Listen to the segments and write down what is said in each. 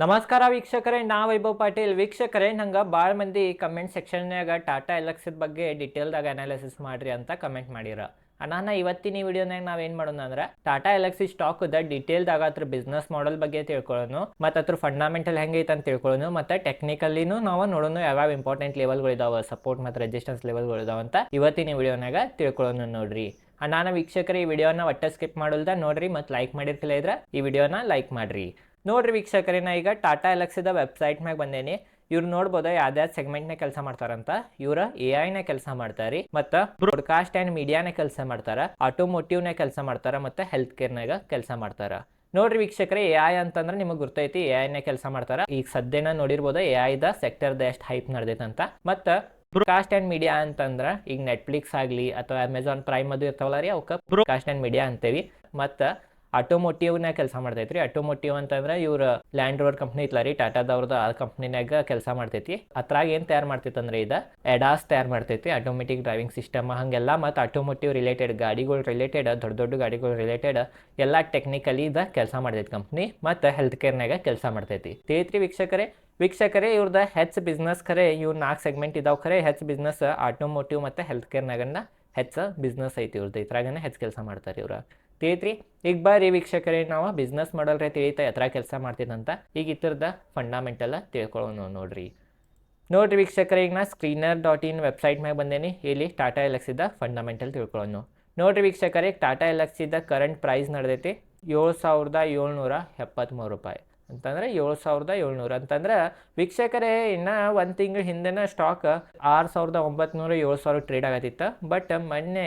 ನಮಸ್ಕಾರ ವೀಕ್ಷಕರೇ ನಾ ವೈಭವ್ ಪಾಟೀಲ್. ವೀಕ್ಷಕರೇ, ನಂಗೆ ಭಾಳ ಮಂದಿ ಕಮೆಂಟ್ ಸೆಕ್ಷನ್ಯಾಗ ಟಾಟಾ ಎಲೆಕ್ಸಿದ ಬಗ್ಗೆ ಡಿಟೇಲ್ದಾಗ ಅನಾಲಿಸಿಸ್ ಮಾಡ್ರಿ ಅಂತ ಕಮೆಂಟ್ ಮಾಡಿರ. ಅಣ್ಣ ಇವತ್ತಿನ ಈ ವಿಡಿಯೋನಾಗ ಏನು ಮಾಡೋಣ ಅಂದ್ರೆ ಟಾಟಾ ಎಲೆಕ್ಸಿ ಸ್ಟಾಕ್ದ ಡೀಟೇಲ್ದಾಗ ಅದ್ರ ಬಿಸ್ನೆಸ್ ಮಾಡೆಲ್ ಬಗ್ಗೆ ತಿಳ್ಕೊಳ್ಳೋಣ ಮತ್ತು ಅದ್ರ ಫಂಡಮೆಂಟಲ್ ಹೆಂಗೈತೆ ಅಂತ ತಿಳ್ಕೊಳ್ಳೋಣ ಮತ್ತು ಟೆಕ್ನಿಕಲಿನೂ ನಾವು ನೋಡೋಣ ಯಾವ್ಯಾವ ಇಂಪಾರ್ಟೆಂಟ್ ಲೆವೆಲ್ಗಳು ಇದಾವೆ ಸಪೋರ್ಟ್ ಮತ್ತು ರೆಜಿಸ್ಟೆನ್ಸ್ ಲೆವೆಲ್ಗಳು ಇದಾವೆ ಅಂತ ಇವತ್ತಿನ ವಿಡಿಯೋನಾಗ ತಿಳ್ಕೊಳ್ಳೋಣ ನೋಡ್ರಿ. ಅಣ್ಣ ವೀಕ್ಷಕರ, ಈ ವಿಡಿಯೋನ ಒಟ್ಟ ಸ್ಕಿಪ್ ಮಾಡಲ್ದ ನೋಡ್ರಿ ಮತ್ತು ಲೈಕ್ ಮಾಡಿರ್ತಿಲ್ಲ ಇದ್ರೆ, ಈ ವಿಡಿಯೋನ ಲೈಕ್ ಮಾಡ್ರಿ. ನೋಡ್ರಿ ವೀಕ್ಷಕರೇ, ನಾ ಈಗ ಟಾಟಾ ಎಲೆಕ್ಸಿದ ವೆಬ್ಸೈಟ್ ಮ್ಯಾಗ ಬಂದೇನಿ. ಇವ್ರು ನೋಡ್ಬೋದು ಯಾವ್ದಾವ್ದು ಸೆಗ್ಮೆಂಟ್ನ ಕೆಲಸ ಮಾಡ್ತಾರಂತ? ಇವ್ರ ಎ ಐನ ಕೆಲಸ ಮಾಡ್ತಾರಿ, ಮತ್ತ ಬ್ರಾಡ್ಕಾಸ್ಟ್ ಅಂಡ್ ಮೀಡಿಯಾನ ಕೆಲಸ ಮಾಡ್ತಾರ ಆಟೋಮೋಟಿವ್ನ ಕೆಲಸ ಮಾಡ್ತಾರ, ಮತ್ತೆ ಹೆಲ್ತ್ ಕೇರ್ನಾಗ ಕೆಲಸ ಮಾಡ್ತಾರ. ನೋಡ್ರಿ ವೀಕ್ಷಕರೇ ಎ ಐ ಅಂತಂದ್ರೆ ನಿಮಗೆ ಗೊತ್ತೈತಿ ಎ ಐನ ಕೆಲಸ ಮಾಡ್ತಾರ. ಈಗ ಸದ್ಯನ ನೋಡಿರ್ಬೋದು ಎ ಸೆಕ್ಟರ್ ದ ಎಷ್ಟು ಹೈಪ್ ನಡೆದೈತಂತ. ಮತ್ತ ಬ್ರಾಡ್ಕಾಸ್ಟ್ ಅಂಡ್ ಮೀಡಿಯಾ ಅಂತಂದ್ರ, ಈಗ ನೆಟ್ಫ್ಲಿಕ್ಸ್ ಆಗಲಿ, ಅಥವಾ ಅಮೆಝಾನ್ ಪ್ರೈಮ್ ಅದು ಇರ್ತಾವಲ್ಲ ರೀ, ಅವಕ್ಕೆ ಬ್ರಾಡ್ಕಾಸ್ಟ್ ಅಂಡ್ ಮೀಡಿಯಾ ಅಂತೇವಿ. ಮತ್ತು ಆಟೋಮೋಟಿವ್ನ ಕೆಲಸ ಮಾಡ್ತೈತ್ರಿ. ಆಟೋಮೋಟಿವ್ ಅಂತಂದ್ರೆ ಇವ್ರ ಲ್ಯಾಂಡ್ ರೋವರ್ ಕಂಪ್ನಿ ಇತ್ಲ ರೀ ಟಾಟಾದವ್ರದ್ದು ಆ ಕಂಪ್ನಿನಾಗ ಕೆಲಸ ಮಾಡ್ತೈತಿ. ಅದ್ರಾಗ ಏನು ತಯಾರು ಮಾಡ್ತೈತಿ ಅಂದ್ರೆ ಇದು ಎಡಾಸ್ ತಯಾರು ಮಾಡ್ತೈತಿ ಆಟೋಮೆಟಿಕ್ ಡ್ರೈವಿಂಗ್ ಸಿಸ್ಟಮ್ ಹಂಗೆಲ್ಲ ಮತ್ತು ಆಟೋಮೋಟಿವ್ ರಿಲೇಟೆಡ್ ಗಾಡಿಗಳು ರಿಲೇಟೆಡ್ ದೊಡ್ಡ ದೊಡ್ಡ ಗಾಡಿಗಳು ರಿಲೇಟೆಡ್ ಎಲ್ಲ ಟೆಕ್ನಿಕಲಿ ಇದ ಕೆಲಸ ಮಾಡ್ತೈತಿ ಕಂಪ್ನಿ ಮತ್ತು ಹೆಲ್ತ್ ಕೇರ್ನಾಗ ಕೆಲಸ ಮಾಡ್ತೈತಿ. ತಿಳಿತ್ರಿ ವೀಕ್ಷಕರೇ ವೀಕ್ಷಕರೇ ಇವ್ರದ್ದು ಹೆಚ್ ಬಿಸ್ನೆಸ್ ಖರೆ ಇವ್ರ ನಾಲ್ಕು ಸೆಗ್ಮೆಂಟ್ ಇದಾವೆ ಖರೆ. ಹೆಚ್ ಬಿಸ್ನೆಸ್ ಆಟೋಮೋಟಿವ್ ಮತ್ತು ಹೆಲ್ತ್ ಕೇರ್ನಾಗನ್ನ ಹೆಚ್ಚು ಬಿಸ್ನೆಸ್ ಐತಿ ಇವ್ರದ್ದು ಇದ್ರಾಗನೇ ಹೆಚ್ಚು ಕೆಲಸ ಮಾಡ್ತಾರೆ ಇವ್ರು. ತಿಳಿತ್ರಿ. ಈಗ ಬಾರಿ ವೀಕ್ಷಕರೇ, ನಾವು ಬಿಸ್ನೆಸ್ ಮಾಡಲ್ರೆ ತಿಳಿತಾ ಎತ್ತರ ಕೆಲಸ ಮಾಡ್ತಿದ್ದಂತ. ಈಗ ಇತರದ ಫಂಡಮೆಂಟಲ್ ತಿಳ್ಕೊಳ್ಳೋಣ ನೋಡ್ರಿ. ನೋಡ್ರಿ ವೀಕ್ಷಕರೇ, ಈಗ ನಾ ಸ್ಕ್ರೀನರ್ ಡಾಟ್ ಇನ್ ವೆಬ್ಸೈಟ್ ಮ್ಯಾಗ ಬಂದೇನಿ. ಇಲ್ಲಿ ಟಾಟಾ ಎಲೆಕ್ಸಿದ ಫಂಡಮೆಂಟಲ್ ತಿಳ್ಕೊಳ್ಳೋಣ ನೋಡ್ರಿ ವೀಕ್ಷಕರೇ ಟಾಟಾ ಎಲೆಕ್ಸಿದ ಕರೆಂಟ್ ಪ್ರೈಸ್ ನಡೆದೈತಿ ಏಳು ಸಾವಿರದ ಏಳ್ನೂರ ಎಪ್ಪತ್ತ್ಮೂರು ರೂಪಾಯಿ. ಅಂತಂದ್ರೆ ಏಳು ಸಾವಿರದ ಏಳ್ನೂರು. ಅಂತಂದ್ರೆ ವೀಕ್ಷಕರೇ, ಇನ್ನು ಒಂದು ತಿಂಗಳ ಹಿಂದೆನ ಸ್ಟಾಕ್ ಆರು ಸಾವಿರದ ಒಂಬತ್ನೂರ ಏಳು ಸಾವಿರ ಟ್ರೇಡ್ ಆಗತ್ತಿತ್ತು. ಬಟ್ ಮೊನ್ನೆ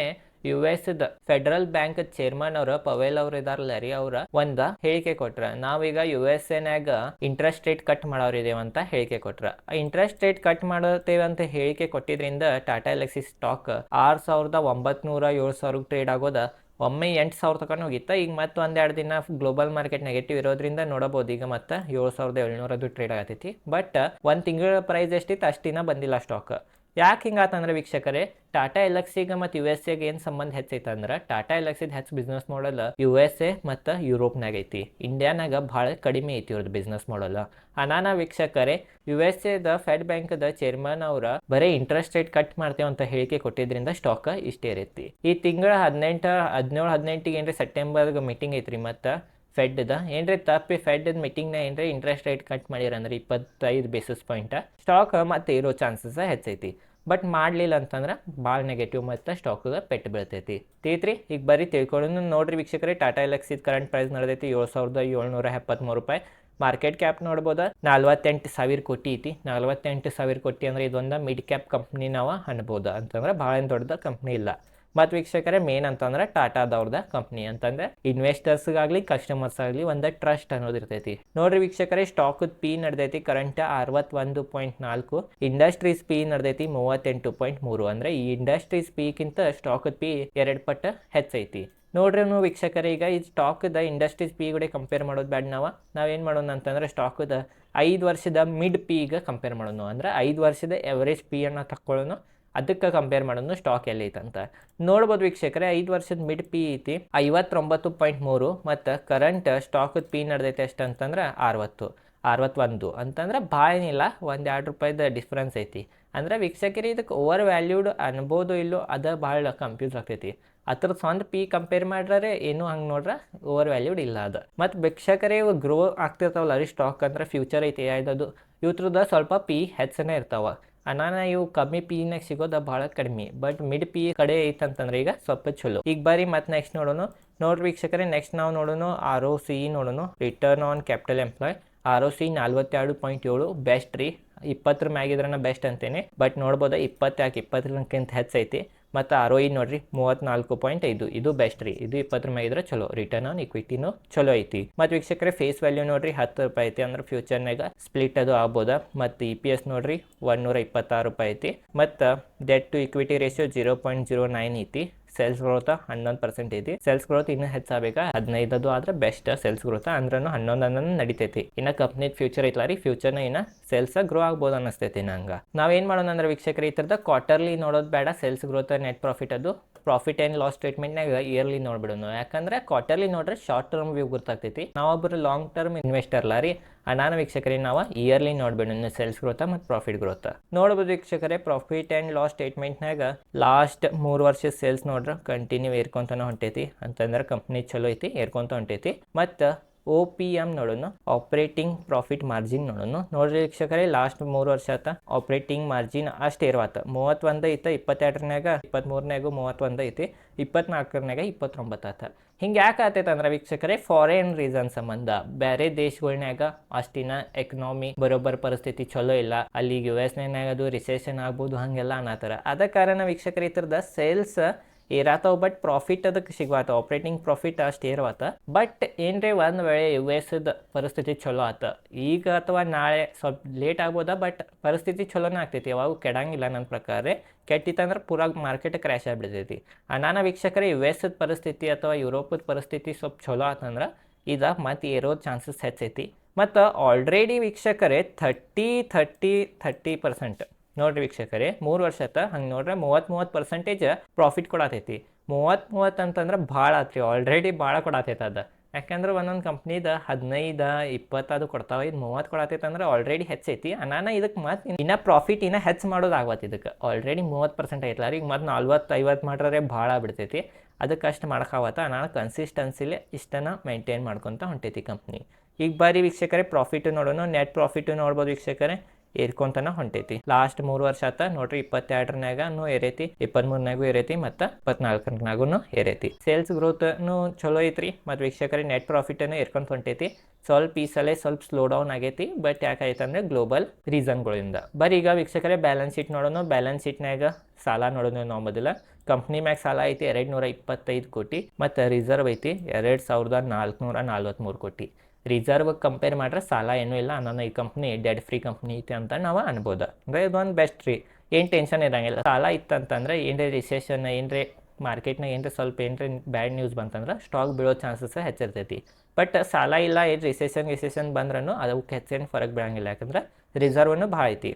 U S federal bank chairman ಅವ್ರ ಪವೇಲ್ ಅವ್ರ ಇದಾರಲ್ಲ ರೀ, ಅವ್ರ ಒಂದ ಹೇಳಿಕೆ ಕೊಟ್ರ. ನಾವೀಗ ಯು ಎಸ್ ಎನ್ಯಾಗ ಇಂಟ್ರೆಸ್ಟ್ ರೇಟ್ ಕಟ್ ಮಾಡೋರಿದೇವ ಅಂತ ಹೇಳಿಕೆ ಕೊಟ್ರ. ಇಂಟ್ರೆಸ್ಟ್ ರೇಟ್ ಕಟ್ ಮಾಡತ್ತೇವೆ ಅಂತ ಹೇಳಿಕೆ ಕೊಟ್ಟಿದ್ರಿಂದ ಟಾಟಾ ಎಲೆಕ್ಸಿ ಸ್ಟಾಕ್ ಆರ್ ಸಾವಿರದ ಒಂಬತ್ನೂರ ಏಳು ಸಾವಿರ ಟ್ರೇಡ್ ಆಗೋದ. ಒಮ್ಮೆ ಎಂಟು ಸಾವಿರ ತಗೊಂಡು ಹೋಗಿತ್ತ. ಈಗ ಮತ್ತೆ ಒಂದೆರಡು ದಿನ ಗ್ಲೋಬಲ್ ಮಾರ್ಕೆಟ್ ನೆಗೆಟಿವ್ ಇರೋದ್ರಿಂದ ನೋಡಬಹುದು ಈಗ ಮತ್ತೆ ಏಳು ಸಾವಿರದ ಏಳ್ನೂರದು ಟ್ರೇಡ್ ಆಗತೈತಿ. ಬಟ್ ಒಂದು ತಿಂಗಳ ಪ್ರೈಸ್ ಎಷ್ಟಿತ್ತು? ಅಷ್ಟಿನ ಬಂದಿಲ್ಲ ಸ್ಟಾಕ್ ಯಾಕೆ ಹಿಂಗಾತಂದ್ರೆ ವೀಕ್ಷಕರೇ, ಟಾಟಾ ಎಲೆಕ್ಸಿಗೆ ಮತ್ತು ಯು ಎಸ್ ಎಗೆ ಸಂಬಂಧ ಹೆಚ್ಚೈತೆ ಅಂದ್ರೆ, ಟಾಟಾ ಎಲೆಕ್ಸಿದ ಹೆಚ್ಚು business model U S A ಮತ್ತು ಯುರೋಪ್ನಾಗ ಐತಿ. ಇಂಡಿಯಾನಾಗ ಭಾಳ ಕಡಿಮೆ ಐತಿ ಇವ್ರದ್ದು ಬಿಸ್ನೆಸ್ ಮಾಡಲ್ ಅನಾನ ವೀಕ್ಷಕರೇ, ಯು ಎಸ್ ಎದ ಫೆಡ್ ಬ್ಯಾಂಕ್ದ ಚೇರ್ಮನ್ ಅವರ ಬರೀ ಇಂಟ್ರೆಸ್ಟ್ ರೇಟ್ ಕಟ್ ಮಾಡ್ತೇವೆ ಅಂತ ಹೇಳಿಕೆ ಕೊಟ್ಟಿದ್ರಿಂದ ಸ್ಟಾಕ್ ಇಷ್ಟೇ ಇರೈತಿ. ಈ ತಿಂಗಳ ಹದಿನೆಂಟು, ಹದಿನೇಳು, ಹದಿನೆಂಟಿಗೆ ಏನ್ರಿ ಸೆಪ್ಟೆಂಬರ್ಗೆ ಮೀಟಿಂಗ್ ಐತ್ರಿ ಮತ್ತು ಫೆಡ್ದ ಏನ್ರಿ ತಪ್ಪಿ ಫೆಡ್ ಮೀಟಿಂಗ್ನ ಏನ್ರಿ ಇಂಟ್ರೆಸ್ಟ್ ರೇಟ್ ಕಟ್ ಮಾಡ್ಯಾರ ಅಂದ್ರೆ ಇಪ್ಪತ್ತೈದು ಬೇಸಿಸ್ ಪಾಯಿಂಟ್ ಸ್ಟಾಕ್ ಮತ್ತೆ ಇರೋ ಚಾನ್ಸಸ್ ಹೆಚ್ಚೈತಿ. ಬಟ್ ಮಾಡಲಿಲ್ಲ ಅಂತಂದ್ರೆ ಭಾಳ ನೆಗೆಟಿವ್ ಮತ್ತು ಸ್ಟಾಕ್ಗೆ ಪೆಟ್ಟು ಬೀಳ್ತೈತಿ. ತೀತ್ರಿ, ಈಗ ಬರೀ ತಿಳ್ಕೊಂಡು ನೋಡ್ರಿ ವೀಕ್ಷಕರೇ ಟಾಟಾ ಎಲೆಕ್ಸಿದ ಕರೆಂಟ್ ಪ್ರೈಸ್ ನಡೆದೈತಿ ಏಳು ಸಾವಿರದ ಏಳ್ನೂರ ಎಪ್ಪತ್ತ್ಮೂರು ರೂಪಾಯಿ. ಮಾರ್ಕೆಟ್ ಕ್ಯಾಪ್ ನೋಡ್ಬೋದು? ನಲ್ವತ್ತೆಂಟು ಸಾವಿರ ಕೋಟಿ ಐತಿ. ನಲ್ವತ್ತೆಂಟು ಸಾವಿರ ಕೋಟಿ ಅಂದರೆ ಇದೊಂದು ಮಿಡ್ ಕ್ಯಾಪ್ ಕಂಪ್ನಿ ನಾವು ಅನ್ಬೋದು. ಅಂತಂದ್ರೆ ಭಾಳ ಏನು ದೊಡ್ಡದ ಕಂಪ್ನಿ ಇಲ್ಲ. ಮತ್ತು ವೀಕ್ಷಕರೇ ಮೇನ್ ಅಂತಂದ್ರೆ ಟಾಟಾದವ್ರದ ಕಂಪ್ನಿ ಅಂತಂದ್ರೆ ಇನ್ವೆಸ್ಟರ್ಸ್ ಆಗ್ಲಿ ಕಸ್ಟಮರ್ಸ್ ಆಗಲಿ ಒಂದು ಟ್ರಸ್ಟ್ ಅನ್ನೋದು ಇರ್ತೈತಿ. ನೋಡ್ರಿ ವೀಕ್ಷಕರೇ ಸ್ಟಾಕ್ ಪಿ ನಡೆದೈತಿ ಕರೆಂಟ್ ಅರವತ್ತೊಂದು ಪಾಯಿಂಟ್ ನಾಲ್ಕು ಇಂಡಸ್ಟ್ರೀಸ್ ಪಿ ನಡೆದೈತಿ ಮೂವತ್ತೆಂಟು ಪಾಯಿಂಟ್ ಮೂರು, ಅಂದ್ರೆ ಈ ಇಂಡಸ್ಟ್ರೀಸ್ ಪಿಗಿಂತ ಸ್ಟಾಕ್ ಪಿ ಎರಡು ಪಟ್ಟು ಹೆಚ್ಚೈತಿ. ನೋಡ್ರಿ ನೀವು ವೀಕ್ಷಕರೇ, ಈಗ ಈ ಸ್ಟಾಕ್ದ ಇಂಡಸ್ಟ್ರೀಸ್ ಪಿ ಕೂಡ ಕಂಪೇರ್ ಮಾಡೋದು ಬ್ಯಾಡ್ ನಾವು. ನಾವೇನು ಮಾಡೋಣ ಅಂತಂದ್ರೆ ಸ್ಟಾಕ್ದ ಐದು ವರ್ಷದ ಮಿಡ್ ಪಿಗೆ ಕಂಪೇರ್ ಮಾಡೋಣ ಅಂದ್ರೆ ಐದು ವರ್ಷದ ಎವರೇಜ್ ಪಿ ಅನ್ನ ತಕ್ಕೊಳ್ಳೋಣ ಅದಕ್ಕೆ ಕಂಪೇರ್ ಮಾಡೋದು ಸ್ಟಾಕ್ ಎಲ್ಲಿ ಐತಂತ ನೋಡ್ಬೋದು ವೀಕ್ಷಕರೇ, ಐದು ವರ್ಷದ ಮಿಡ್ ಪಿ ಐತಿ, ಐವತ್ತೊಂಬತ್ತು ಪಾಯಿಂಟ್ ಮೂರು, ಮತ್ತು ಕರೆಂಟ್ ಸ್ಟಾಕದ ಪಿ ನಡೆದೈತೆ ಎಷ್ಟು ಅಂತಂದ್ರೆ ಅರವತ್ತು, ಅರವತ್ತೊಂದು. ಅಂತಂದ್ರೆ ಭಾಳ ಏನಿಲ್ಲ ಒಂದು ಎರಡು ರೂಪಾಯಿದ ಡಿಫ್ರೆನ್ಸ್ ಐತಿ. ಅಂದ್ರೆ ವೀಕ್ಷಕರಿ ಇದಕ್ಕೆ ಓವರ್ ವ್ಯಾಲ್ಯೂಡ್ ಅನ್ಬೋದು ಇಲ್ಲೋ, ಅದು ಭಾಳ ಕನ್ಫ್ಯೂಸ್ ಆಗ್ತೈತಿ. ಅದ್ರ ಸ್ವಂತ ಪಿ ಕಂಪೇರ್ ಮಾಡ್ರೆ ಏನು ಹಂಗೆ ನೋಡ್ರೆ ಓವರ್ ವ್ಯಾಲ್ಯೂಡ್ ಇಲ್ಲ ಅದು. ಮತ್ತು ವೀಕ್ಷಕರೇ ಇವು ಗ್ರೋ ಆಗ್ತಿರ್ತಾವಲ್ಲ ರೀ ಸ್ಟಾಕ್ ಅಂದ್ರೆ ಫ್ಯೂಚರ್ ಐತಿ, ಯಾವ್ದು ಇವ್ರದ್ದು ಸ್ವಲ್ಪ ಪಿ ಹೆಚ್ಚನೇ ಇರ್ತಾವ. ಅನಾನ ಇವು ಕಮ್ಮಿ ಪಿ ನಾಗ ಸಿಗೋದ ಬಹಳ ಕಡಿಮೆ ಬಟ್ ಮಿಡ್ ಪಿ ಕಡೆ ಐತಂತಂದ್ರೆ ಈಗ ಸ್ವಲ್ಪ ಚಲೋ. ಈಗ ಬರೀ ಮತ್ತೆ ನೆಕ್ಸ್ಟ್ ನೋಡೋಣ ನೋಡ್ರಿ ವೀಕ್ಷಕರೇ ನೆಕ್ಸ್ಟ್ ನಾವು ನೋಡೋಣ ಆರ್ ಒ ಸಿ ನೋಡೋಣ return on capital employ R O C ನಲ್ವತ್ತೆರಡು ಪಾಯಿಂಟ್ ಏಳು ಬೆಸ್ಟ್ ರೀ. ಇಪ್ಪತ್ತರ ಮ್ಯಾಗಿದ್ರನ ಬೆಸ್ಟ್ ಅಂತೇನೆ ಬಟ್ ನೋಡ್ಬೋದು ಇಪ್ಪತ್ತು ಯಾಕೆ ಇಪ್ಪತ್ತರಕ್ಕಿಂತ ಹೆಚ್ಚೈತಿ ಮತ್ತು ಆರ್ ಒ ಇ ನೋಡ್ರಿ ಮೂವತ್ತ್ನಾಲ್ಕು ಪಾಯಿಂಟ್ ಐದು. ಇದು ಬೆಸ್ಟ್ ರೀ. ಇದು ಇಪ್ಪತ್ತರ ಮ್ಯಾಗಿದ್ರೆ ಚಲೋ ರಿಟರ್ನ್ ಆನ್ ಇಕ್ವಿಟಿನೂ ಚಲೋ ಐತಿ ಮತ್ತು ವೀಕ್ಷಕರೇ ಫೇಸ್ ವ್ಯಾಲ್ಯೂ ನೋಡ್ರಿ ಹತ್ತು ರೂಪಾಯಿ ಐತಿ ಅಂದ್ರೆ ಫ್ಯೂಚರ್ನಾಗ ಸ್ಪ್ಲಿಟ್ ಅದು ಆಗ್ಬೋದ ಮತ್ತು ಇ ಪಿ ಎಸ್ ನೋಡ್ರಿ ಒನ್ನೂರ ಇಪ್ಪತ್ತಾರು ರೂಪಾಯಿ ಐತಿ ಮತ್ತು debt to equity ratio zero point zero nine ಐತಿ ಸೇಲ್ಸ್ ಗ್ರೋತ್ ಹನ್ನೊಂದು ಪರ್ಸೆಂಟ್ ಐತಿ. ಸೆಲ್ಸ್ ಗ್ರೋತ್ ಇನ್ನೂ ಹೆಚ್ಚಾಗಬೇಕಾ ಹದಿನೈದು ಆದ್ರೆ ಬೆಸ್ಟ್ ಸೆಲ್ಸ್ ಗ್ರೋತ್ ಅಂದ್ರೂ ಹನ್ನೊಂದು ಹನ್ನೊಂದು ನಡಿತೈತಿ. ಇನ್ನು ಕಂಪ್ನಿ ಫ್ಯೂಚರ್ ಐತ್ಲ ರೀ. ಫ್ಯೂಚರ್ನ ಇನ್ನ ಸೇಲ್ಸ್ ಗ್ರೋ ಆಗ್ಬೋದು ಅನ್ನಿಸ್ತೈತಿ ನಂಗೆ. ನಾವೇನು ಮಾಡೋಣ ಅಂದ್ರೆ ವೀಕ್ಷಕರು, ಈ ಥರದ ಕ್ವಾರ್ಟರ್ಲಿ ನೋಡೋದು ಬೇಡ. ಸೆಲ್ಸ್ ಗ್ರೋತ್ ನೆಟ್ ಪ್ರಾಫಿಟ್ ಅದು ಪ್ರಾಫಿಟ್ ಆ್ಯಂಡ್ ಲಾಸ್ ಸ್ಟೇಟ್ಮೆಂಟ್ನಾಗ ಇಯರ್ಲಿ ನೋಡ್ಬಿಡೋಣ ಯಾಕಂದ್ರೆ ಕ್ವಾರ್ಟರ್ಲಿ ನೋಡ್ರೆ ಶಾರ್ಟ್ ಟರ್ಮ್ ವ್ಯೂ ಗೊತ್ತಾಗ್ತೈತಿ ನಾವೊಬ್ಬರು ಲಾಂಗ್ ಟರ್ಮ್ ಇನ್ವೆಸ್ಟರ್ ಅಲ್ಲ ರೀ. ಅನಾನ ವೀಕ್ಷಕರೇ, ನಾವು ಇಯರ್ಲಿ ನೋಡ್ಬೇಡ ಸೇಲ್ಸ್ ಗ್ರೋತ ಮತ್ತು ಪ್ರಾಫಿಟ್ ಗ್ರೋತ್ ನೋಡ್ಬೋದು ವೀಕ್ಷಕರೇ ಪ್ರಾಫಿಟ್ ಆ್ಯಂಡ್ ಲಾಸ್ ಸ್ಟೇಟ್ಮೆಂಟ್ನಾಗ ಲಾಸ್ಟ್ ಮೂರು ವರ್ಷದ ಸೇಲ್ಸ್ ನೋಡ್ರೆ ಕಂಟಿನ್ಯೂ ಏರ್ಕೊಂತಾನೆ ಹೊಂಟೈತಿ. ಅಂತಂದ್ರೆ ಕಂಪ್ನಿ ಚಲೋ ಐತಿ, ಏರ್ಕೊಂತ ಹೊಂಟೈತಿ. ಮತ್ತು ಒ ಪಿ ಎಂ ನೋಡೋಣ ಆಪ್ರೇಟಿಂಗ್ ಪ್ರಾಫಿಟ್ ಮಾರ್ಜಿನ್ ನೋಡೋಣ ನೋಡ್ರಿ ವೀಕ್ಷಕರೇ ಲಾಸ್ಟ್ ಮೂರು ವರ್ಷ ಆತ ಆಪ್ರೇಟಿಂಗ್ ಮಾರ್ಜಿನ್ ಅಷ್ಟು ಇರುವತ್ತ ಮೂವತ್ತೊಂದು ಐತ ಇಪ್ಪತ್ತೆರಡನಾಗ ಇಪ್ಪತ್ತ್ಮೂರನಾಗೂ ಮೂವತ್ತೊಂದು ಐತಿ ಇಪ್ಪತ್ನಾಲ್ಕರನಾಗ ಇಪ್ಪತ್ತೊಂಬತ್ತು ಆತ. ಹಿಂಗೆ ಯಾಕೆ ಆತೈತೆ ಅಂದ್ರೆ ವೀಕ್ಷಕರೇ ಫಾರಿನ್ ರೀಸನ್ ಸಂಬಂಧ. ಬೇರೆ ದೇಶಗಳ್ನ್ಯಾಗ ಅಷ್ಟಿನ ಎಕನಾಮಿ ಬರೋಬ್ಬರ ಪರಿಸ್ಥಿತಿ ಚಲೋ ಇಲ್ಲ. ಅಲ್ಲಿ ಯು ಎಸ್ ಅದು ರಿಸೆಷನ್ ಆಗ್ಬೋದು, ಹಾಗೆಲ್ಲ ಅನ್ನತ್ತಾರ ಅದ ಕಾರಣ ವೀಕ್ಷಕರ ಈ ಥರದ ಸೇಲ್ಸ್ ಏರಾತಾವ ಬಟ್ ಪ್ರಾಫಿಟ್ ಅದಕ್ಕೆ ಸಿಗುವತ್ತ ಆಪ್ರೇಟಿಂಗ್ ಪ್ರಾಫಿಟ್ ಅಷ್ಟು ಇರುವತ್ತ ಬಟ್ ಏನ್ರಿ, ಒಂದು ವೇಳೆ ಯು ಎಸ್ದ ಪರಿಸ್ಥಿತಿ ಚಲೋ ಆತ. ಈಗ ಅಥವಾ ನಾಳೆ ಸ್ವಲ್ಪ ಲೇಟ್ ಆಗ್ಬೋದ ಬಟ್ ಪರಿಸ್ಥಿತಿ ಚಲೋನೇ ಆಗ್ತೈತಿ. ಯಾವಾಗ ಕೆಡಂಗಿಲ್ಲ ನನ್ನ ಪ್ರಕಾರ. ಕೆಟ್ಟಿತ್ತಂದ್ರೆ ಪೂರಾ ಮಾರ್ಕೆಟ್ ಕ್ರ್ಯಾಶ್ ಆಗಿಬಿಡ್ತೈತಿ. ಅನಾನ ವೀಕ್ಷಕರೇ ಯು ಎಸ್ದ ಪರಿಸ್ಥಿತಿ ಅಥವಾ ಯುರೋಪದ ಪರಿಸ್ಥಿತಿ ಸ್ವಲ್ಪ ಚಲೋ ಆತಂದ್ರೆ ಇದ ಮತ್ತೆ ಏರೋ ಚಾನ್ಸಸ್ ಹೆಚ್ಚೈತಿ. ಮತ್ತು ಆಲ್ರೆಡಿ ವೀಕ್ಷಕರೇ ಥರ್ಟಿ ಥರ್ಟಿ ಥರ್ಟಿ ಪರ್ಸೆಂಟ್ ನೋಡ್ರಿ ವೀಕ್ಷಕರೇ, ಮೂರು ವರ್ಷ ಆತ ಹಂಗೆ ನೋಡ್ರೆ ಮೂವತ್ತು ಮೂವತ್ತು ಪರ್ಸೆಂಟೇಜ್ ಪ್ರಾಫಿಟ್ ಕೊಡತೈತಿ ಮೂವತ್ತು ಮೂವತ್ತು ಅಂತಂದ್ರೆ ಭಾಳ ಆತ್ರಿ ಆಲ್ರೆಡಿ ಭಾಳ ಕೊಡತೈತೆ ಅದು. ಯಾಕಂದ್ರೆ ಒಂದೊಂದು ಕಂಪ್ನಿದ ಹದಿನೈದು ಇಪ್ಪತ್ತದು ಕೊಡ್ತಾವೆ, ಇದು ಮೂವತ್ತು ಕೊಡತೈತೆ ಅಂದ್ರೆ ಆಲ್ರೆಡಿ ಹೆಚ್ಚೈತಿ ಅನಾನ ಇದಕ್ಕೆ ಮತ್ತೆ ಇನ್ನ ಪ್ರಾಫಿಟ್ ಇನ್ನ ಹೆಚ್ಚು ಮಾಡೋದು ಆಗ್ವತ್ತು ಇದಕ್ಕೆ ಆಲ್ರೆಡಿ ಮೂವತ್ತು ಪರ್ಸೆಂಟ್ ಐತಲ್ಲ ಈಗ ಮತ್ತೆ ನಲ್ವತ್ತು ಐವತ್ತು ಮಾಡ್ರೆ ಭಾಳ ಬಿಡ್ತೈತಿ ಅದಕ್ಕೆ ಅಷ್ಟು ಮಾಡೋಕ್ಕಾಗತ್ತ ನಾನು ಕನ್ಸಿಸ್ಟೆನ್ಸಿಲಿ ಇಷ್ಟನ ಮೇಂಟೈನ್ ಮಾಡ್ಕೊತ ಹೊಂಟೈತಿ ಕಂಪ್ನಿ ಈಗ ಬಾರಿ ವೀಕ್ಷಕರೇ ಪ್ರಾಫಿಟ್ ನೋಡೋಣ ನೆಟ್ ಪ್ರಾಫಿಟ್ ನೋಡ್ಬೋದು ವೀಕ್ಷಕರೇ. ಏರ್ಕೊಂತನ ಹೊಂಟೈತಿ. ಲಾಸ್ಟ್ ಮೂರು ವರ್ಷ ಆತ ನೋಡ್ರಿ ಇಪ್ಪತ್ತೆರಡರನ್ಯಾಗನು ಏರೈತಿ ಇಪ್ಪತ್ತ್ಮೂರನಾಗೂ ಏರೈತಿ, ಮತ್ತು ಇಪ್ಪತ್ನಾಲ್ಕರನಾಗೂ ಏರೈತಿ. ಸೇಲ್ಸ್ ಗ್ರೋತ್ನು ಚಲೋ ಐತ್ರಿ, ಮತ್ತು ವೀಕ್ಷಕರಿಗೆ ನೆಟ್ ಪ್ರಾಫಿಟನ್ನು ಏರ್ಕೊಂತ ಹೊಂಟೈತಿ. ಸ್ವಲ್ಪ ಈ ಸಲ ಸ್ವಲ್ಪ ಸ್ಲೋ ಡೌನ್ ಆಗೈತಿ ಬಟ್ ಯಾಕಾಯ್ತಂದ್ರೆ ಗ್ಲೋಬಲ್ ರೀಸನ್ಗಳಿಂದ ಬರೀ ಈಗ ವೀಕ್ಷಕರೇ ಬ್ಯಾಲೆನ್ಸ್ ಶೀಟ್ ನೋಡೋಣ ಬ್ಯಾಲೆನ್ಸ್ ಶೀಟ್ನಾಗ ಸಾಲ ನೋಡೋಣ ನಾವು ಮೊದಲ. ಕಂಪ್ನಿ ಮ್ಯಾಗ ಸಾಲ ಐತಿ ಎರಡು ನೂರ ಇಪ್ಪತ್ತೈದು ಕೋಟಿ, ಮತ್ತು ರಿಸರ್ವ್ ಐತಿ ಎರಡು ಸಾವಿರದ ನಾಲ್ಕುನೂರ ನಲ್ವತ್ತ್ಮೂರು ಕೋಟಿ. ರಿಸರ್ವ್ ಕಂಪೇರ್ ಮಾಡ್ರೆ ಸಾಲ ಏನೂ ಇಲ್ಲ ಅನ್ನೋ ಈ ಕಂಪ್ನಿ ಡೆಡ್ ಫ್ರೀ ಕಂಪ್ನಿ ಐತೆ ಅಂತ ನಾವು ಅನ್ಬೋದು. ಅಂದರೆ ಇದೊಂದು ಬೆಸ್ಟ್ ರೀ ಏನು ಟೆನ್ಷನ್ ಇರಂಗಿಲ್ಲ. ಸಾಲ ಇತ್ತಂತಂದ್ರೆ ಏನರೇ ರಿಸೆಷನ್ ಏನರೇ ಮಾರ್ಕೆಟ್ನಾಗ ಏನರೇ ಸ್ವಲ್ಪ ಏನರ ಬ್ಯಾಡ್ ನ್ಯೂಸ್ ಬಂತಂದ್ರೆ ಸ್ಟಾಕ್ ಬೀಳೋ ಚಾನ್ಸಸ್ ಹೆಚ್ಚಿರ್ತೈತಿ. ಬಟ್ ಸಾಲ ಇಲ್ಲ, ಏನು ರಿಸೆಷನ್ ರಿಸೆಷನ್ ಬಂದ್ರೂ ಅದಕ್ಕೆ ಹೆಚ್ಚೇನು ಫರಕ್ ಬೀಳಂಗಿಲ್ಲ. ಯಾಕಂದ್ರೆ ರಿಸರ್ವ್ನು ಭಾಳ ಐತಿ.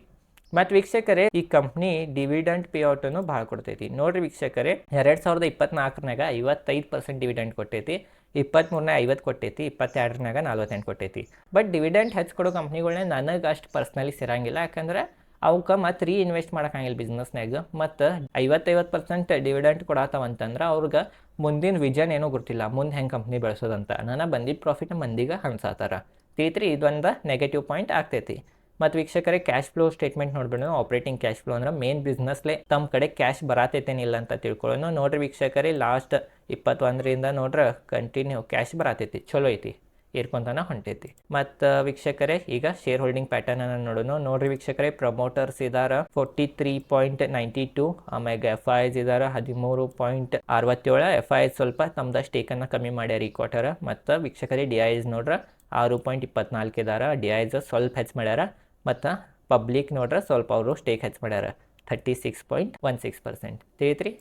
ಮತ್ತು ವೀಕ್ಷಕರೇ, ಈ ಕಂಪ್ನಿ ಡಿವಿಡೆಂಟ್ ಪೇಔಟನ್ನು ಭಾಳ ಕೊಡ್ತೈತಿ. ನೋಡ್ರಿ ವೀಕ್ಷಕರೇ, ಎರಡು ಸಾವಿರದ ಇಪ್ಪತ್ನಾಲ್ಕನಾಗ ಐವತ್ತೈದು ಪರ್ಸೆಂಟ್ ಡಿವಿಡೆಂಟ್ ಕೊಟ್ಟೈತಿ. ಇಪ್ಪತ್ತ್ಮೂರನೇ ಐವತ್ತು ಕೊಟ್ಟೈತಿ ಇಪ್ಪತ್ತೆರಡನಾಗ ನಲ್ವತ್ತೆಂಟು ಕೊಟ್ಟೈತಿ. ಬಟ್ ಡಿವಿಡೆಂಟ್ ಹೆಚ್ಚಿಕೊಡೋ ಕಂಪ್ನಿಗಳನ್ನ ನನಗೆ ಅಷ್ಟು ಪರ್ಸ್ನಲಿ ಸಿರಂಗಿಲ್ಲ. ಯಾಕಂದ್ರೆ ಅವಕ್ಕೆ ಮತ್ತೆ ರೀ ಇನ್ವೆಸ್ಟ್ ಮಾಡೋಕ್ಕಾಗಿಲ್ಲ ಬಿಸ್ನೆಸ್ನಾಗ ಮತ್ತು ಐವತ್ತೈವತ್ತು ಪರ್ಸೆಂಟ್ ಡಿವಿಡೆಂಟ್ ಕೊಡತ್ತಾವಂತಂದ್ರೆ ಅವ್ರಿಗೆ ಮುಂದಿನ ವಿಜನ್ ಏನೂ ಗೊತ್ತಿಲ್ಲ. ಮುಂದೆ ಹೆಂಗೆ ಕಂಪ್ನಿ ಬೆಳೆಸೋದಂತ. ನಾನು ಬಂದಿದ್ದ ಪ್ರಾಫಿಟ್ ಮಂದಿಗೆ ಹಂಚಾತಾರ ತೀತ್ರಿ ಇದೊಂದು ನೆಗೆಟಿವ್ ಪಾಯಿಂಟ್ ಆಗ್ತೈತಿ. ಮತ್ತು ವೀಕ್ಷಕರೇ ಕ್ಯಾಶ್ ಫ್ಲೋ ಸ್ಟೇಟ್ಮೆಂಟ್ ನೋಡ್ಬಿಡೋಣ. ಆಪ್ರೇಟಿಂಗ್ ಕ್ಯಾಶ್ ಫ್ಲೋ ಅಂದ್ರೆ ಮೇನ್ ಬಿಸ್ನೆಸ್ಲೆ ತಮ್ಮ ಕಡೆ ಕ್ಯಾಶ್ ಬರತೈತೇನಿಲ್ಲ ಅಂತ ತಿಳ್ಕೊಳ್ಳೋಣ. ನೋಡ್ರಿ ವೀಕ್ಷಕರೇ ಲಾಸ್ಟ್ ಇಪ್ಪತ್ತೊಂದರಿಂದ ನೋಡ್ರೆ ಕಂಟಿನ್ಯೂ ಕ್ಯಾಶ್ ಬರತೈತಿ, ಚಲೋ ಐತಿ, ಏರ್ಕೊಂತಾನ ಹೊಂಟೈತಿ. ಮತ್ತು ವೀಕ್ಷಕರೇ, ಈಗ ಶೇರ್ ಹೋಲ್ಡಿಂಗ್ ಪ್ಯಾಟರ್ನ್ ಅನ್ನು ನೋಡೋಣ ನೋಡ್ರಿ ವೀಕ್ಷಕರೇ ಪ್ರಮೋಟರ್ಸ್ ಇದಾರ forty three point ninety two ಆಮ್ಯಾಗ ಎಫ್ ಐ ಎಸ್ ಇದಾರ ಹದಿಮೂರು ಪಾಯಿಂಟ್ ಅರವತ್ತೇಳು. ಎಫ್ ಐ ಎಸ್ ಸ್ವಲ್ಪ ತಮ್ಮದ ಸ್ಟೇಕನ್ನು ಕಮ್ಮಿ ಮಾಡ್ಯಾರ ಈ ಕ್ವಾರ್ಟರ್ ಮತ್ತು ವೀಕ್ಷಕರೇ ಡಿ ಐಸ್ ನೋಡ್ರೆ ಆರು ಪಾಯಿಂಟ್ ಇಪ್ಪತ್ನಾಲ್ಕು ಇದಾರ. ಡಿ ಐಸ್ ಸ್ವಲ್ಪ ಹೆಚ್ಚು ಮಾಡ್ಯಾರ. ಮತ್ತು ಪಬ್ಲಿಕ್ ನೋಡ್ರೆ ಸ್ವಲ್ಪ ಅವರು ಸ್ಟೇಕ್ ಹೆಚ್ಚು ಮಾಡ್ಯಾರ thirty six point one six percent ತಿಳಿತ್ರಿ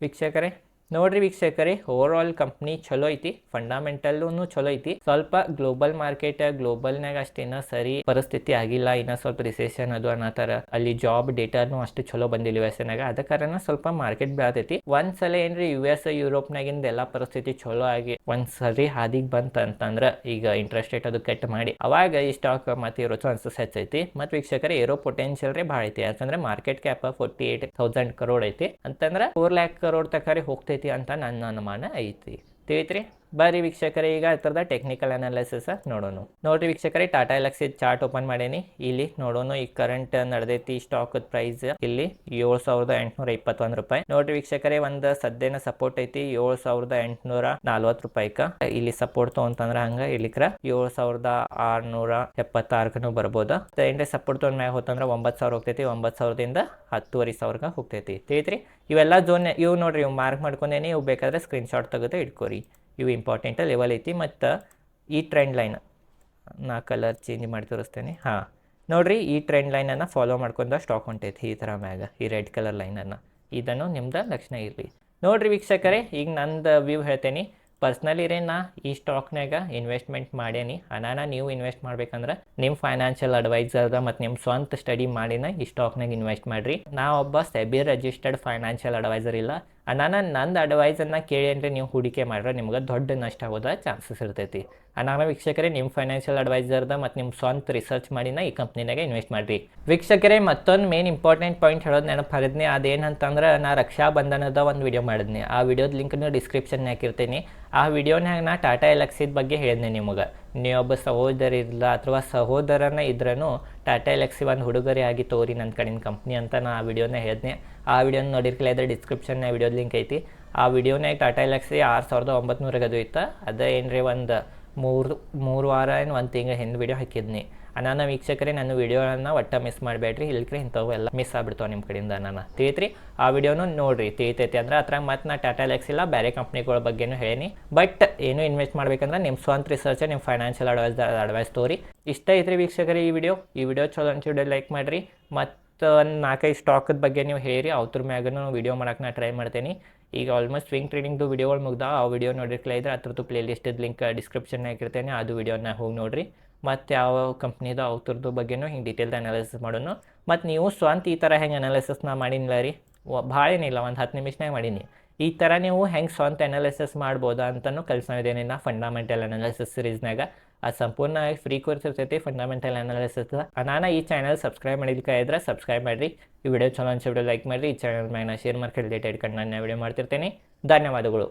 ವೀಕ್ಷಕರೇ. ನೋಡ್ರಿ ವೀಕ್ಷಕರೇ ಓವರ್ ಆಲ್ ಕಂಪ್ನಿ ಚಲೋ ಐತಿ ಫಂಡಮೆಂಟಲ್ಲೂ ಚಲೋ ಐತಿ. ಸ್ವಲ್ಪ ಗ್ಲೋಬಲ್ ಮಾರ್ಕೆಟ್ ಗ್ಲೋಬಲ್ನಾಗ ಅಷ್ಟೇನ ಸರಿ ಪರಿಸ್ಥಿತಿ ಆಗಿಲ್ಲ. ಇನ್ನ ಸ್ವಲ್ಪ ರಿಸೆಷನ್ ಅದು ಅನ್ನತಾರ ಅಲ್ಲಿ ಜಾಬ್ ಡೇಟಾನು ಅಷ್ಟು ಚಲೋ ಬಂದಿಲ್ಲ ಯು ಎಸ್ ನಾಗ ಅದ ಕಾರಣ ಸ್ವಲ್ಪ ಮಾರ್ಕೆಟ್ ಬೆಳತೈತಿ. ಒಂದ್ಸಲ ಏನ್ರಿ ಯು ಎಸ್ ಯುರೋಪ್ನಾಗಿಂದ ಎಲ್ಲಾ ಪರಿಸ್ಥಿತಿ ಚಲೋ ಆಗಿ ಒಂದ್ ಸರಿ ಹಾದಿಗೆ ಬಂತ ಅಂತಂದ್ರ ಈಗ ಇಂಟ್ರೆಸ್ಟ್ ರೇಟ್ ಅದು ಕಟ್ ಮಾಡಿ. ಅವಾಗ ಈ ಸ್ಟಾಕ್ ಮತ್ತೆ ಇರೋ ಚಾನ್ಸಸ್ ಹೆಚ್ಚೈತಿ. ಮತ್ತೆ ವೀಕ್ಷಕರ ಏರೋ ಪೊಟೆನ್ಷಿಯಲ್ ರೇ ಐತಿ. ಯಾಕಂದ್ರೆ market cap forty eight thousand crore ಐತಿ. ಅಂತಂದ್ರೆ ಫೋರ್ ಲ್ಯಾಕ್ ಕರೋಡ್ ತಕರಿ ಹೋಗ್ತೈತಿ. ಅಂತ ನನ್ನ ಅನುಮಾನ ಐತಿ. ತಿಳಿತ್ರಿ. ಬರ್ರಿ ವೀಕ್ಷಕರೇ, ಈಗ ಹತ್ರದ ಟೆಕ್ನಿಕಲ್ ಅನಾಲಿಸಿಸ್ ನೋಡೋಣ ನೋಡ್ರಿ ವೀಕ್ಷಕರೇ ಟಾಟಾ ಎಲಕ್ಸಿ ಚಾರ್ಟ್ ಓಪನ್ ಮಾಡೇನಿ. ಇಲ್ಲಿ ನೋಡೋಣ ಈ ಕರೆಂಟ್ ನಡೆದೈತಿ ಸ್ಟಾಕ್ ಪ್ರೈಸ್ ಇಲ್ಲಿ ಏಳು ಸಾವಿರದ ಎಂಟುನೂರ ಇಪ್ಪತ್ತೊಂದು ರೂಪಾಯಿ. ನೋಡ್ರಿ ವೀಕ್ಷಕರೇ, ಒಂದ್ ಸದ್ಯನ ಸಪೋರ್ಟ್ ಐತಿ ಏಳ್ ಸಾವಿರದ ಎಂಟುನೂರ ನಲ್ವತ್ತು ರೂಪಾಯಿಕ. ಇಲ್ಲಿ ಸಪೋರ್ಟ್ ತಗೊಂತಂದ್ರ ಹಂಗ ಇಲ್ಲಿಕ್ರ ಏಳ್ ಸಾವಿರದ ಆರ್ನೂರ ಎಪ್ಪತ್ತಾರಕ್ಕೂ ಬರ್ಬೋದ. ಏನ್ರಿ ಸಪೋರ್ಟ್ ತಗೊಂಡ್ ಮ್ಯಾಗ ಹೋತಂದ್ರ ಒಂಬತ್ತು ಸಾವಿರ ಹೋಗ್ತೈತಿ, ಒಂಬತ್ತು ಸಾವಿರದಿಂದ ಹತ್ತುವರೆ ಸಾವಿರಕ್ಕೆ ಹೋಗ್ತೈತಿ. ತಿಳಿತ್ರಿ? ಇವೆಲ್ಲ ಜೋನ್ ಇವ್ ನೋಡ್ರಿ, ಇವ್ ಮಾರ್ಕ್ ಮಾಡ್ಕೊಂಡೇನಿ, ಇವ್ ಬೇಕಾದ್ರೆ ಸ್ಕ್ರೀನ್ಶಾಟ್ ತೆಗೆದು ಇಟ್ಕೋರಿ ಇವು ಇಂಪಾರ್ಟೆಂಟ್ ಲೆವೆಲ್ ಐತಿ ಮತ್ತು ಈ ಟ್ರೆಂಡ್ ಲೈನ್ ನಾ ಕಲರ್ ಚೇಂಜ್ ಮಾಡಿ ತೋರಿಸ್ತೇನೆ. ಹಾಂ, ನೋಡಿರಿ ಈ ಟ್ರೆಂಡ್ ಲೈನನ್ನು ಫಾಲೋ ಮಾಡ್ಕೊಂಡು ಸ್ಟಾಕ್ ಹೊಂಟೈತಿ ಈ ಥರ ಮ್ಯಾಗ, ಈ ರೆಡ್ ಕಲರ್ ಲೈನನ್ನು ಇದನ್ನು ನಿಮ್ದು ಲಕ್ಷಣ ಇರಲಿ. ನೋಡ್ರಿ ವೀಕ್ಷಕರೇ, ಈಗ ನಂದು ವ್ಯೂ ಹೇಳ್ತೇನೆ. ಪರ್ಸ್ನಲಿ ನಾ ಈ ಸ್ಟಾಕ್ನಾಗ ಇನ್ವೆಸ್ಟ್ಮೆಂಟ್ ಮಾಡೇನಿ ಹಣನ ನೀವು ಇನ್ವೆಸ್ಟ್ ಮಾಡ್ಬೇಕಂದ್ರೆ ನಿಮ್ಮ ಫೈನಾನ್ಷಿಯಲ್ ಅಡ್ವೈಸರ್ದ ಮತ್ತು ನಿಮ್ಮ ಸ್ವಂತ ಸ್ಟಡಿ ಮಾಡಿನ ಈ ಸ್ಟಾಕ್ನಾಗ ಇನ್ವೆಸ್ಟ್ ಮಾಡಿರಿ. ನಾ ಒಬ್ಬ ಸೆಬಿ ರಿಜಿಸ್ಟರ್ಡ್ ಫೈನಾನ್ಷಿಯಲ್ ಅಡ್ವೈಸರ್ ಇಲ್ಲ. ಅಣ್ಣ ನಂದು ಅಡ್ವೈಸನ್ನು ಕೇಳಿ ಅಂದರೆ ನೀವು ಹೂಡಿಕೆ ಮಾಡ್ರೆ ನಿಮ್ಗೆ ದೊಡ್ಡ ನಷ್ಟ ಆಗೋದ ಚಾನ್ಸಸ್ ಇರ್ತೈತಿ. ಅಣ್ಣ ವೀಕ್ಷಕರೇ ನಿಮ್ಮ ಫೈನಾನ್ಷಿಯಲ್ ಅಡ್ವೈಸರ್ದ ಮತ್ತು ನಿಮ್ಮ ಸ್ವಂತ ರಿಸರ್ಚ್ ಮಾಡಿನ ಈ ಕಂಪ್ನಿನಾಗೆ ಇನ್ವೆಸ್ಟ್ ಮಾಡಿರಿ. ವೀಕ್ಷಕರೇ, ಮತ್ತೊಂದು ಮೇನ್ ಇಂಪಾರ್ಟೆಂಟ್ ಪಾಯಿಂಟ್ ಹೇಳೋದು ನಾನು ಹರಿದ್ನಿ ಅದೇನಂತಂದ್ರೆ ನಾ ರಕ್ಷಾ ಬಂಧನದ ಒಂದು ವಿಡಿಯೋ ಮಾಡಿದ್ನಿ. ಆ ವಿಡಿಯೋದ ಲಿಂಕ್ನ ಡಿಸ್ಕ್ರಿಪ್ಷನ್ ಹಾಕಿರ್ತೀನಿ ಆ ವಿಡಿಯೋನಾಗ ನಾ ಟಾಟಾ ಎಲೆಕ್ಸಿದ ಬಗ್ಗೆ ಹೇಳಿದ್ನಿ ನಿಮಗೆ. ನೀವೊಬ್ಬ ಸಹೋದರ ಇಲ್ಲ ಅಥವಾ ಸಹೋದರನ ಇದ್ರೂ ಟಾಟಾ ಎಲೆಕ್ಸಿ ಒಂದು ಹುಡುಗರೇ ಆಗಿ ತೋರಿ ನನ್ನ ಕಡಿನ ಕಂಪ್ನಿ ಅಂತ ನಾ ಆ ವಿಡಿಯೋನ ಹೇಳಿದ್ನಿ ಆ ವಿಡಿಯೋನ ನೋಡಿರ್ಕಿಲ್ಲ ಇದ್ರೆ ಡಿಸ್ಕ್ರಿಪ್ಷನ್ನ ವಿಡಿಯೋದ ಲಿಂಕ್ ಐತಿ. ಆ ವಿಡಿಯೋನಾಗ ಟಾಟಾ ಎಲೆಕ್ಸಿ ಆರು ಸಾವಿರದ ಒಂಬತ್ತು ಅದು ಇತ್ತು. ಅದೇ ರೀ ಒಂದು ಮೂರು ಮೂರು ವಾರ ಏನು ಒಂದು ತಿಂಗಳ ಹಿಂದೆ ವಿಡಿಯೋ ಹಾಕಿದ್ನಿ. ನಾನು ವೀಕ್ಷಕರೇ, ನನ್ನ ವಿಡಿಯೋನ ಒಟ್ಟ ಮಿಸ್ ಮಾಡಬೇಡ್ರಿ. ಇಲ್ಕ್ರಿ ಇಂಥವು ಎಲ್ಲ ಮಿಸ್ ಆಗ್ಬಿಡ್ತಾವೆ ನಿಮ್ಮ ಕಡೆಯಿಂದ ನಾನು ತಿಳಿತ್ರಿ? ಆ ವಿಡಿಯೋನು ನೋಡ್ರಿ, ತಿಳಿತೈತಿ. ಅಂದ್ರೆ ಅದ್ರಾಗ ಮತ್ತೆ ನಾ ಟಾಟಾ ಇಲ್ಲ ಬೇರೆ ಕಂಪ್ನಿಗಳ ಬಗ್ಗೆನೂ ಹೇಳಿನಿ. ಬಟ್ ಏನು ಇನ್ವೆಸ್ಟ್ ಮಾಡ್ಬೇಕಂದ್ರೆ ನಿಮ್ಮ ಸ್ವಂತ ರಿಸರ್ಚ್ ನಿಮ್ಮ ಫೈನಾನ್ಷಿಯಲ್ ಅಡ್ವೈಸ್ ಅಡ್ವೈಸ್ ತೋರಿ. ಇಷ್ಟ ಐತ್ರಿ ವೀಕ್ಷಕರೇ ಈ ವಿಡಿಯೋ ಈ ವಿಡಿಯೋ ಚಲೋ ವಿಡಿಯೋ ಲೈಕ್ ಮಾಡಿರಿ. ಮತ್ತು ಒಂದು ನಾಲ್ಕೈದು ಸ್ಟಾಕದ ಬಗ್ಗೆ ನೀವು ಹೇಳಿ ಅವ್ರ ಮ್ಯಾಗನು ವೀಡಿಯೋ ಮಾಡೋಕೆ ನಾ ಟ್ರೈ ಮಾಡ್ತೀನಿ. ಈಗ ಆಲ್ಮೋಸ್ಟ್ ಸ್ವಿಂಗ್ ಟ್ರೇಡಿಂಗ್ದು ವಿಡಿಯೋಗಳು ಮುಗ್ದ ಆ ವಿಡಿಯೋ ನೋಡಿರ್ಲೇ ಇದ್ರೆ ಅದ್ರದ್ದು ಪ್ಲೇ ಲಿಸ್ಟದ ಲಿಂಕ್ ಡಿಸ್ಕ್ರಿಪ್ಷನ್ ಇರ್ತೇನೆ, ಅದು ವಿಡಿಯೋನ ಹೋಗಿ ನೋಡಿರಿ. ಮತ್ತು ಯಾವ ಕಂಪ್ನಿದು ಅವ್ರದ್ದು ಬಗ್ಗೆನೂ ಹಿಂಗೆ ಡೀಟೇಲ್ದ ಅನಾಲಿಸಿಸ್ ಮಾಡೋನು. ಮತ್ತು ನೀವು ಸ್ವಂತ ಈ ಥರ ಹೆಂಗೆ ಅನಾಲಿಸಿಸ್ನ ಮಾಡಿನಿಲ್ಲ ರೀ? ಭಾಳ ಏನಿಲ್ಲ ಒಂದು ಹತ್ತು ನಿಮಿಷನಾಗ ಮಾಡೀನಿ. ಈ ಥರ ನೀವು ಹೆಂಗೆ ಸ್ವಂತ ಅನಾಲಿಸಿಸ್ ಮಾಡ್ಬೋದಾ ಅಂತಲೂ ಕಲ್ಸೋದೇನೆ ನಾ ಫಂಡಮೆಂಟಲ್ ಅನಾಲಿಸಿಸ್ ಸಿರೀಸ್ನಾಗ ಅದು ಸಂಪೂರ್ಣ ಫ್ರೀ ಕೋರ್ಸ್ ಇರ್ತೈತಿ ಫಂಡಮೆಂಟಲ್ ಅನಾಲಿಸಿಸ್ ನಾನು ಈ ಚಾನಲ್ ಸಬ್ಸ್ಕ್ರೈಬ್ ಮಾಡಿದ್ಕೆ ಇದ್ರೆ ಸಬ್ಸ್ಕ್ರೈಬ್ ಮಾಡಿರಿ. ಈ ವಿಡಿಯೋ ಚಲೋ ಅನ್ಸಿಬಿಟ್ಟು ಲೈಕ್ ಮಾಡಿರಿ. ಈ ಚಾನಲ್ ಮ್ಯಾಗ ನಾ ಶೇರ್ ಮಾರ್ಕೆಟ್ ರಿಲೇಟೆಡ್ ಕಂಡು ನಾನು ವಿಡಿಯೋ ಮಾಡ್ತಿರ್ತೀನಿ. ಧನ್ಯವಾದಗಳು.